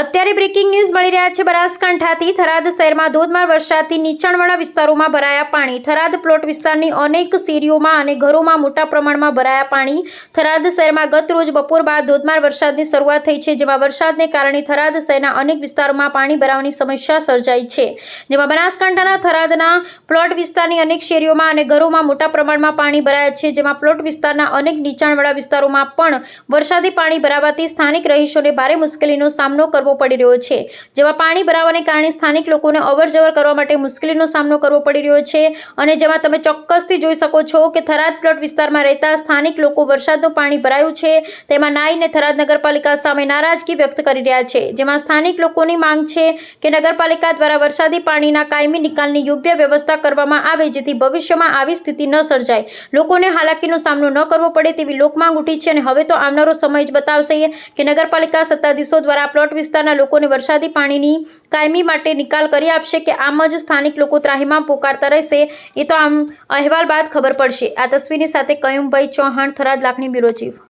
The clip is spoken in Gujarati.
અત્યારે બ્રેકિંગ ન્યૂઝ મળી રહ્યા છે બનાસકાંઠાથી. થરાદ શહેરમાં ધોધમાર વરસાદથી નીચાણવાળા વિસ્તારોમાં ભરાયા પાણી. થરાદ પ્લોટ વિસ્તારની અનેક શેરીઓમાં અને ઘરોમાં મોટા પ્રમાણમાં ભરાયા પાણી. થરાદ શહેરમાં ગત રોજ બપોર બાદ ધોધમાર વરસાદની શરૂઆત થઈ છે, જેમાં વરસાદને કારણે થરાદ શહેરના અનેક વિસ્તારોમાં પાણી ભરાવાની સમસ્યા સર્જાઈ છે. જેમાં બનાસકાંઠાના થરાદના પ્લોટ વિસ્તારની અનેક શેરીઓમાં અને ઘરોમાં મોટા પ્રમાણમાં પાણી ભરાયા છે, જેમાં પ્લોટ વિસ્તારના અનેક નીચાણવાળા વિસ્તારોમાં પણ વરસાદી પાણી ભરાવાથી સ્થાનિક રહીશોને ભારે મુશ્કેલીનો સામનો કરવો પડી રહ્યો છે. જેમાં પાણી ભરાવાને કારણે સ્થાનિક લોકોને અવરજવર કરવા માટે મુશ્કેલીનો સામનો કરવો પડી રહ્યો છે અને જેમાં તમે ચોક્કસથી જોઈ શકો છો કે થરાદ પ્લોટ વિસ્તારમાં રહેતા સ્થાનિક લોકો વરસાદનું પાણી ભરાયું છે. તેમાં નાઈને થરાદ નગરપાલિકા સામે નારાજગી વ્યક્ત કરી રહ્યા છે. જેમાં સ્થાનિક લોકોની માંગ છે કે નગરપાલિકા દ્વારા વરસાદી પાણીના કાયમી નિકાલની યોગ્ય વ્યવસ્થા કરવામાં આવે જેથી ભવિષ્યમાં આવી સ્થિતિ ન સર્જાય. લોકોને હાલાકીનો સામનો ન કરવો પડે તેવી લોકમાંગ ઉઠી છે અને હવે તો આવનારો સમય જ બતાવશે કે નગરપાલિકા સત્તાધીશો દ્વારા પ્લોટ વિસ્તારના લોકોને વરસાદી પાણીની કાયમી માટે નિકાલ કરી આપશે કે આમ જ સ્થાનિક લોકો ત્રાહીમાં પોકારતા રહેશે, એ તો આમ અહેવાલ બાદ ખબર પડશે. આ તસવીરની સાથે કયુમભાઈ ચૌહાણ થરાદ લાખણી બ્યુરો ચીફ.